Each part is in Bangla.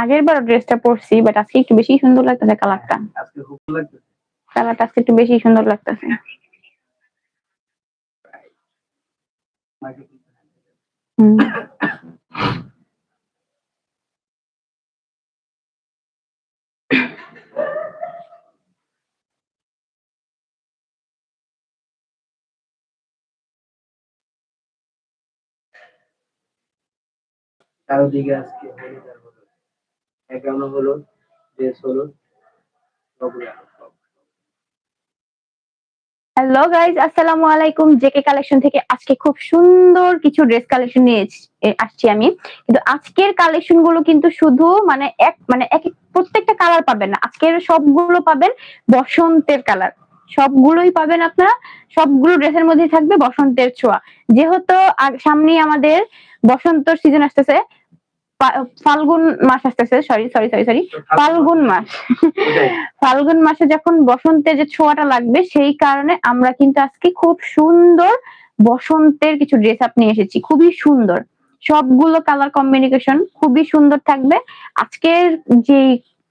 আগের বার ড্রেসটা পরছি বাট আজকে একটু বেশি সুন্দর লাগতেছে কালারটা কালারটা আজকে একটু বেশি সুন্দর লাগতেছে। চারদিকে আজকে একান্ন হলুদ সবগুলো সব হ্যালো গাইজ আসসালামু আলাইকুম। জেকে কালেকশন থেকে আজকে খুব সুন্দর কিছু ড্রেস কালেকশন নিয়ে আসছি আমি। কিন্তু আজকের কালেকশনগুলো কিন্তু শুধু মানে এক মানে এক, প্রত্যেকটা কালার পাবেন না। আজকের সবগুলো পাবেন বসন্তের কালার সবগুলোই পাবেন আপনারা। সবগুলো ড্রেসের মধ্যে থাকবে বসন্তের ছোঁয়া। যেহেতু সামনেই আমাদের বসন্ত সিজন আসতেছে ফাল্গুন মাস আসতেছে সরি সরি সরি সরি ফাল্গুন মাস। ফাল্গুন মাসে যখন বসন্তের যে ছোঁয়াটা লাগবে সেই কারণে আমরা কিন্তু আজকে খুব সুন্দর বসন্তের কিছু ড্রেস আপ নিয়ে এসেছি। খুবই সুন্দর। সবগুলো কালার কম্বিনেশন খুবই সুন্দর থাকবে। আজকের যে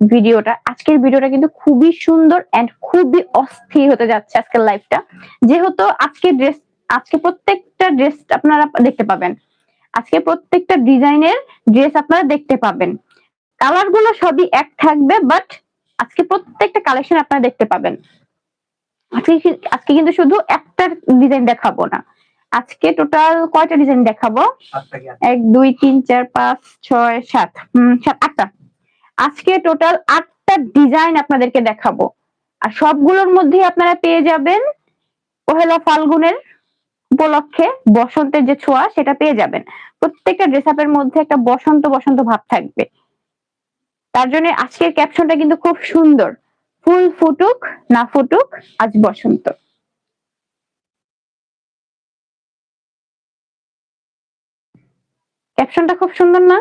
ভিডিওটা আজকের ভিডিওটা কিন্তু খুবই সুন্দর এন্ড খুবই অস্থির হতে যাচ্ছে আজকের লাইফটা যেহেতু আজকে ড্রেস আজকে প্রত্যেকটা ড্রেস আপনারা দেখতে পাবেন। আজকে প্রত্যেকটা ডিজাইনের ড্রেস আপনারা দেখতে পাবেন। কালারগুলো সবই এক থাকবে বাট আজকে প্রত্যেকটা কালেকশন আপনারা দেখতে পাবেন। আজকে আজকে কিন্তু শুধু একটা ডিজাইন দেখাবো না। আজকে টোটাল কয়টা ডিজাইন দেখাবো? এক দুই তিন চার পাঁচ ছয় সাত। হম সাত আটটা। আজকে টোটাল আটটা ডিজাইন আপনাদেরকে দেখাবো। আর সবগুলোর মধ্যে আপনারা পেয়ে যাবেন পহেলা ফাল্গুনের উপলক্ষে বসন্তের যে ছোঁয়া, সেটা পেয়ে যাবেন। প্রত্যেকটা ড্রেস আপের মধ্যে একটা বসন্ত বসন্ত ভাব থাকবে। তার জন্য আজকের ক্যাপশনটা কিন্তু খুব সুন্দর। ফুল ফুটুক, না ফুটুক, আজ বসন্ত। ক্যাপশনটা খুব সুন্দর না?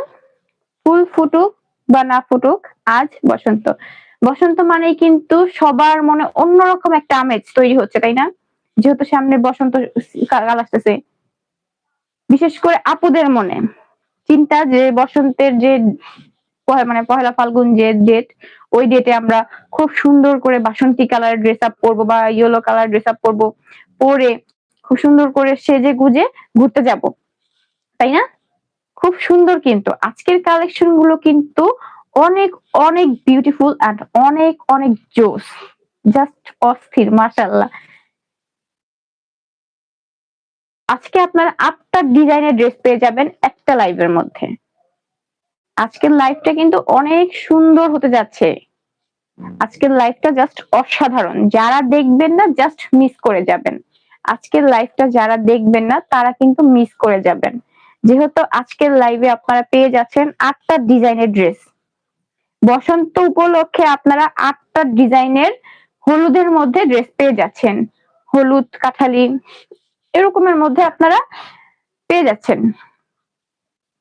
ফুল ফুটুক বা না ফুটুক, আজ বসন্ত। বসন্ত মানেই কিন্তু সবার মনে অন্যরকম একটা আমেজ তৈরি হচ্ছে, তাই না? যেহেতু সামনে বসন্ত কাল আসতেছে। বিশেষ করে আপুদের মনে চিন্তা যে বসন্তের যে মানে পহেলা ফাল্গুন যে ডেট ওই ডেটে আমরা খুব সুন্দর করে বাসন্তী কালার ড্রেস আপ করব বা ইয়েলো কালার ড্রেস আপ করব পরে খুব সুন্দর করে সেজে গুজে ঘুরতে যাব। তাই না? খুব সুন্দর কিন্তু। আজকের কালেকশনগুলো কিন্তু অনেক অনেক বিউটিফুল অ্যান্ড অনেক অনেক জোস। জাস্ট অস্থির মাশাল্লাহ আজকে আপনারা আটটা ডিজাইনের ড্রেস পেয়ে যাবেন একটা লাইভের মধ্যে। আজকের লাইভটা কিন্তু অনেক সুন্দর হতে যাচ্ছে। আজকের লাইভটা জাস্ট অসাধারণ। যারা দেখবেন না জাস্ট মিস করে যাবেন। আজকের লাইভটা যারা দেখবেন না, তারা কিন্তু মিস করে যাবেন। যেহেতু আজকের লাইভে আপনারা পেয়ে যাচ্ছেন আটটা ডিজাইনের ড্রেস। বসন্ত উপলক্ষে আপনারা আটটা ডিজাইনের হলুদের মধ্যে ড্রেস পেয়ে যাচ্ছেন। হলুদ কাঠালি এরকমের মধ্যে আপনারা পেয়ে যাচ্ছেন।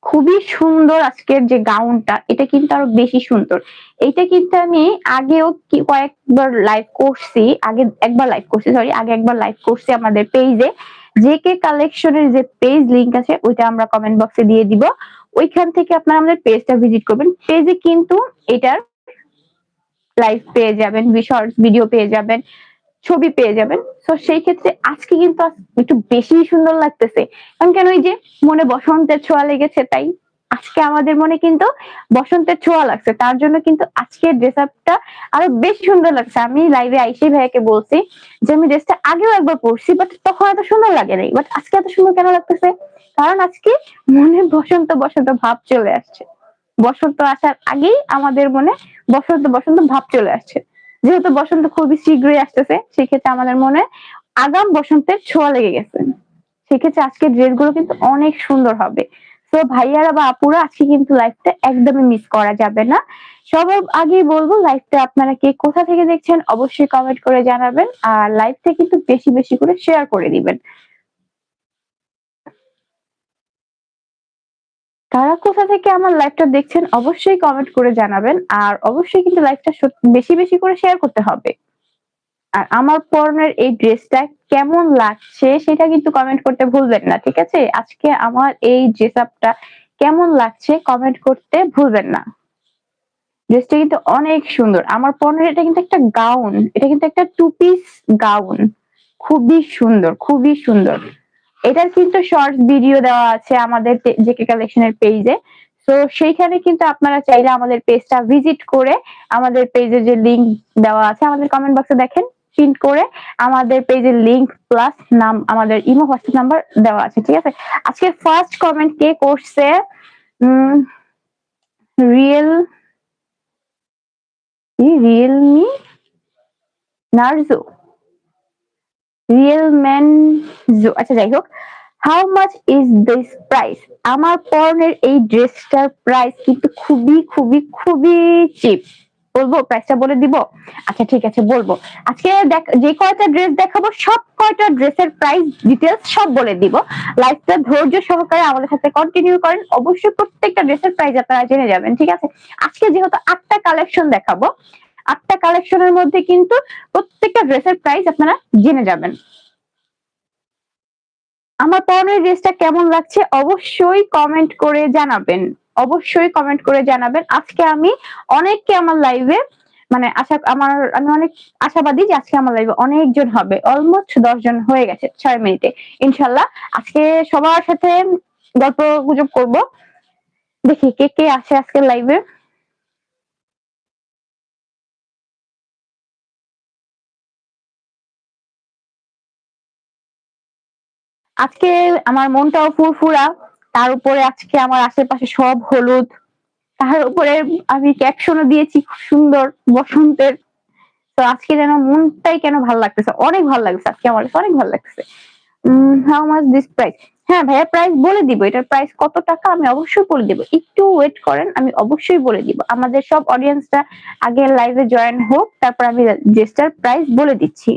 খুবই সুন্দর আজকের যে গাউনটা, এটা কিন্তু আরও বেশি সুন্দর। এইটা কিন্তু আমি আগেও কি কয়েকবার লাইভ করছি, আগে একবার লাইভ করছি সরি আগে একবার লাইভ করছি আমাদের পেজে যে কে কালেকশনের যে পেজ লিংক আছে, ওইটা আমরা কমেন্ট বক্সে দিয়ে দিব। ওইখান থেকে আপনারা আমাদের পেজটা ভিজিট করবেন। পেজে কিন্তু এটার লাইভ পেয়ে যাবেন শর্টস ভিডিও পেয়ে যাবেন। ছবি পেয়ে যাবেন। তো সেই ক্ষেত্রে আজকে কিন্তু একটু বেশি সুন্দর লাগতেছে। কারণ কেন ওই যে মনে বসন্তের ছোঁয়া লেগেছে, তাই আজকে আমাদের মনে কিন্তু বসন্তের ছোঁয়া লাগছে। তার জন্য কিন্তু আজকের ড্রেস আপটা আরও বেশি সুন্দর লাগছে। আমি লাইভে আইসি ভাইয়াকে বলছি যে, আমি ড্রেসটা আগেও একবার পরছি বাট তখন এত সুন্দর লাগে নাই। বাট আজকে এত সুন্দর কেন লাগতেছে? কারণ আজকে মনে বসন্ত বসন্ত ভাব চলে আসছে। বসন্ত আসার আগেই আমাদের মনে বসন্ত বসন্ত ভাব চলে আসছে। যেহেতু বসন্ত খুবই শীঘ্রই আসতেছে, সেক্ষেত্রে আমাদের মনে আগাম বসন্তের ছোঁয়া লেগে গেছে। সেক্ষেত্রে আজকের ড্রেসগুলো কিন্তু অনেক সুন্দর হবে। তো ভাইয়ারা বা আপুরা, আজকে কিন্তু লাইফটা একদমই মিস করা যাবে না। সবার আগেই বলব লাইফটা আপনারা কে কোথা থেকে দেখছেন, অবশ্যই কমেন্ট করে জানাবেন। আর লাইফটা কিন্তু বেশি বেশি করে শেয়ার করে দিবেন। কারা কোথা থেকে আমার লাইভটা দেখছেন, অবশ্যই কমেন্ট করে জানাবেন। আর অবশ্যই কিন্তু লাইভটা বেশি বেশি করে শেয়ার করতে হবে। আর আমার পরনের এই ড্রেসটা কেমন লাগছে, সেটা কিন্তু কমেন্ট করতে ভুলবেন না, ঠিক আছে? আজকে আমার এই ড্রেস আপটা কেমন লাগছে কমেন্ট করতে ভুলবেন না। ড্রেসটা কিন্তু অনেক সুন্দর। আমার পণ্যের এটা কিন্তু একটা গাউন এটা কিন্তু একটা টু পিস গাউন খুবই সুন্দর খুবই সুন্দর। এটার কিন্তু শর্টস ভিডিও দেওয়া আছে আমাদের জেকে কালেকশনের পেজে তো সেইখানে কিন্তু আপনারা চাইলে আমাদের পেজটা ভিজিট করে আমাদের পেজে যে লিংক দেওয়া আছে, আমাদের কমেন্ট বক্সে দেখেন প্রিন্ট করে আমাদের পেজের লিংক প্লাস নাম, আমাদের ইমো হোয়াটসঅ্যাপ নাম্বার দেওয়া আছে, ঠিক আছে? আজকে ফার্স্ট কমেন্ট কে করছে? Real Realme Narzo. Real man আচ্ছা যাই হোক। How much is this price আমার পরনের এই ড্রেসটার প্রাইস কিন্তু খুবই খুবই খুবই চিপ বলব? প্রাইসটা বলে দিব? আচ্ছা ঠিক আছে, বলব। আজকে দেখ, যে কয়টা ড্রেস দেখাবো, সব কয়টা ড্রেসের প্রাইস ডিটেলস সব বলে দিব। লাইফটা ধৈর্য সহকারে আমাদের সাথে কন্টিনিউ করেন। অবশ্যই প্রত্যেকটা ড্রেসের প্রাইস আপনারা জেনে যাবেন, ঠিক আছে? আজকে যেহেতু আটটা কালেকশন দেখাবো আটটা কালেকশনের মধ্যে কিন্তু প্রত্যেকটা ড্রেসের প্রাইস আপনারা জেনে যাবেন। আমার পরনের ড্রেসটা কেমন লাগছে অবশ্যই কমেন্ট করে জানাবেন। অবশ্যই কমেন্ট করে জানাবেন। আজকে আমি অনেককে আমার লাইভে মানে আশা, আমার, আমি অনেক আশাবাদী যে আজকে আমার লাইভে অনেকজন হবে। অলমোস্ট দশ জন হয়ে গেছে ছয় মিনিটে। ইনশাল্লাহ আজকে সবার সাথে গল্প গুজব করব। দেখি কে কে আসে আজকে লাইভে আজকে আমার মনটাও ফুরফুরা। তার উপরে আজকে আমার আশেপাশে সব হলুদ। তার উপরে আমি ক্যাপশনও দিয়েছি খুব সুন্দর বসন্তের। তো আজকে যেন মনটাই কেন ভালো লাগতেছে? অনেক ভালো লাগছে আজকে আমার অনেক ভালো লাগতেছে হাউ মাচ দিস প্রাইস হ্যাঁ ভাইয়া প্রাইস বলে দিব। এটার প্রাইস কত টাকা আমি অবশ্যই বলে দিব। একটু ওয়েট করেন, আমি অবশ্যই বলে দিব। আমাদের সব অডিয়েন্সটা আগে লাইভে জয়েন হোক, তারপর আমি জেস্টার প্রাইস বলে দিচ্ছি।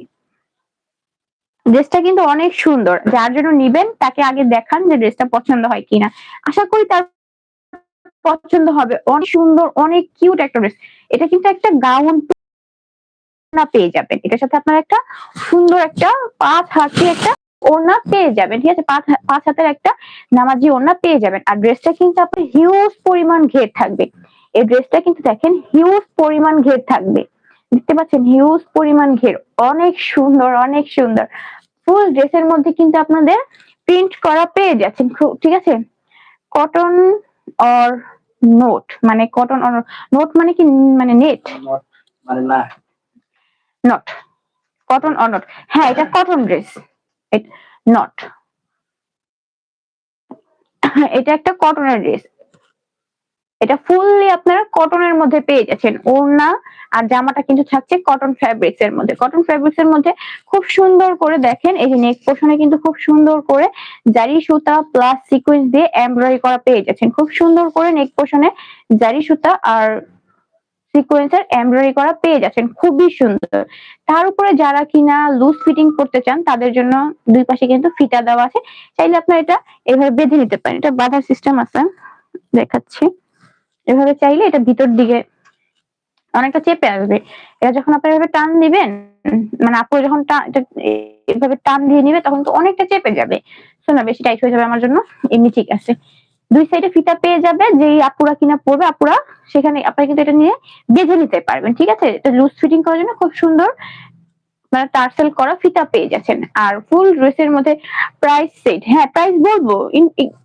ড্রেসটা কিন্তু অনেক সুন্দর। যার জন্য নিবেন, তাকে আগে দেখান যে ড্রেসটা পছন্দ হয় কিনা। আশা করি তার পছন্দ হবে। অনেক সুন্দর, অনেক কিউট একটা ড্রেস এটা কিন্তু একটা গাউন না পেয়ে যাবেন। এটার সাথে আপনার একটা সুন্দর একটা পাঁচ হাতি একটা ওড়না পেয়ে যাবেন। ঠিক আছে? পাঁচ পাঁচ হাতের একটা নামাজি ওড়না পেয়ে যাবেন। আর ড্রেসটা কিন্তু আপনার হিউজ পরিমাণ ঘের থাকবে। এই ড্রেসটা কিন্তু দেখেন হিউজ পরিমাণ ঘের থাকবে। দেখতে পাচ্ছেন হিউজ পরিমাণ ঘের অনেক সুন্দর অনেক সুন্দর। ফুল ড্রেসের মধ্যে কিন্তু আপনাদের প্রিন্ট করা পেয়ে যাচ্ছেন ঠিক আছে? কটন অর নোট মানে কটন অর নোট মানে কি মানে নেট নট মানে না। নট কটন অর নট হ্যাঁ এটা কটন ড্রেস নট এটা একটা কটনের ড্রেস এটা ফুললি আপনারা কটনের মধ্যে পেয়ে যাচ্ছেন। ওড়না আর জামাটা কিন্তু থাকছে কটন ফ্যাব্রিক্স এর মধ্যে। কটন ফ্যাব্রিক্স এর মধ্যে খুব সুন্দর করে দেখেন, এই যে নেক পোষণে কিন্তু খুব সুন্দর করে জারি সুতা প্লাস সিকুয়েন্স দিয়ে এমব্রয়ডারি করা পেয়ে যাচ্ছেন। খুব সুন্দর করে নেক পোষণে জারি সুতা আর সিকোয়েন্সের এমব্রয়ডারি করা পেয়ে যাচ্ছেন। খুবই সুন্দর। তার উপরে যারা কিনা লুজ ফিটিং করতে চান, তাদের জন্য দুই পাশে কিন্তু ফিতা দেওয়া আছে। চাইলে আপনার এটা এভাবে বেঁধে নিতে পারেন। এটা বাঁধার সিস্টেম আছে। দেখাচ্ছি। এভাবে চাইলে এটা ভিতর দিকে অনেকটা চেপে আসবে। এটা যখন আপনি এভাবে টান দিবেন মানে আপু যখন এভাবে টান দিয়ে নিবে, তখন তো অনেকটা চেপে যাবে। তো না, বেশি টাইট হয়ে যাবে আমার জন্য। এমনি ঠিক আছে। দুই সাইডে ফিতা পেয়ে যাবে, যেই আপুরা কিনা পড়বে, আপুরা সেখানে আপনারা কিন্তু এটা নিয়ে বেঁধে নিতে পারবেন, ঠিক আছে? এটা লুজ ফিটিং করার জন্য খুব সুন্দর। মানে টার্সেল করা ফিতা পেয়ে যাচ্ছেন। আর ফুল ড্রেসের মধ্যে প্রাইস সেট হ্যাঁ প্রাইস বলব।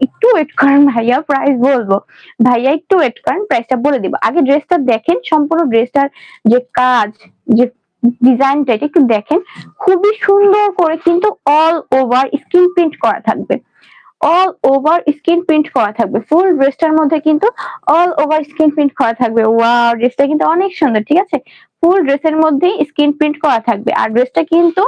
একটু ওয়েট করেন ভাইয়া প্রাইস বলব। ভাইয়া, একটু ওয়েট করেন প্রাইসটা বলে দিব। আগে ড্রেসটা দেখেন, সম্পূর্ণ ড্রেসটার যে কাজ, যে ডিজাইনটা একটু দেখেন। খুবই সুন্দর করে কিন্তু অল ওভার স্ক্রিন প্রিন্ট করা থাকবে। অল ওভার স্ক্রিন প্রিন্ট করা থাকবে। ফুল ড্রেসটার মধ্যে কিন্তু অল ওভার স্ক্রিন প্রিন্ট করা থাকবে। ওয়াও ড্রেসটা কিন্তু অনেক সুন্দর, ঠিক আছে? ফুল ড্রেসের মধ্যেই স্ক্রিন প্রিন্ট করা থাকবে। আর ড্রেসটা কিন্তু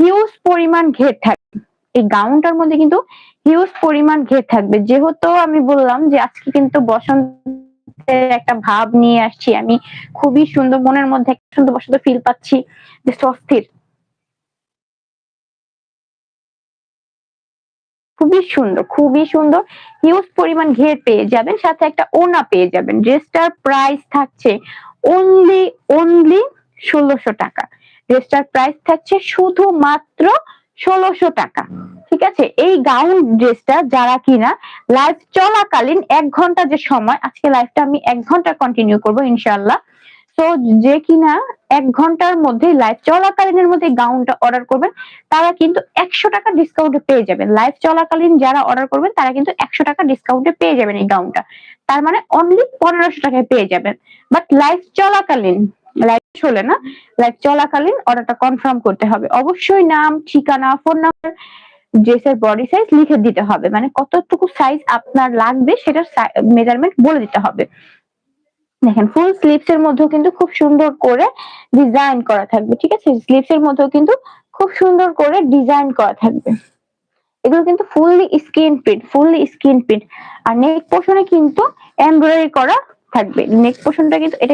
হিউজ পরিমাণ ঘের থাকবে। এই গাউনটার মধ্যে কিন্তু হিউজ পরিমাণ ঘের থাকবে। যেহেতু আমি বললাম যে আজকে কিন্তু বসন্তের একটা ভাব নিয়ে আসছি, আমি খুবই সুন্দর মনের মধ্যে একটা সুন্দর বসন্ত ফিল পাচ্ছি যে অস্থির খুবই সুন্দর খুবই সুন্দর, হিউজ পরিমাণ ঘের পেয়ে যাবেন, সাথে একটা ওনা পেয়ে যাবেন। ড্রেসটার প্রাইস থাকছে অনলি অনলি ষোলোশো টাকা। ড্রেসটার প্রাইস থাকছে শুধুমাত্র ষোলোশো টাকা। ঠিক আছে? এই গাউন ড্রেসটা যারা কিনা লাইভ চলাকালীন এক ঘণ্টা যে সময়, আজকে লাইভটা আমি এক ঘণ্টা কন্টিনিউ করব ইনশাআল্লাহ। তো যে কিনা এক ঘণ্টার মধ্যে লাইভ চলাকালীনের মধ্যে গাউনটা অর্ডার করবেন, তারা কিন্তু একশো টাকা ডিসকাউন্টে পেয়ে যাবেন। লাইভ চলাকালীন যারা অর্ডার করবেন, তারা কিন্তু একশো টাকা ডিসকাউন্টে পেয়ে যাবেন এই গাউনটা তার মানে অনলি পনেরোশো টাকায় পেয়ে যাবেন। বাট লাইফ চলাকালীন লাইভ চলে না লাইভ চলাকালীন অর্ডারটা কনফার্ম করতে হবে। অবশ্যই নাম, ঠিকানা ফোন নাম্বার ড্রেসের বডি সাইজ লিখে দিতে হবে। মানে কতটুকু সাইজ আপনার লাগবে সেটার মেজারমেন্ট বলে দিতে হবে। দেখেন ফুল স্লিভস এর মধ্যেও কিন্তু খুব সুন্দর করে ডিজাইন করা থাকবে, ঠিক আছে? স্লিভস এর মধ্যেও কিন্তু খুব সুন্দর করে ডিজাইন করা থাকবে। এগুলো কিন্তু fully screen print fully screen print আর নেক পোর্শনে কিন্তু এমব্রয়ডারি করা থাকবে। নেক পোর্শনটা কিন্তু, এটা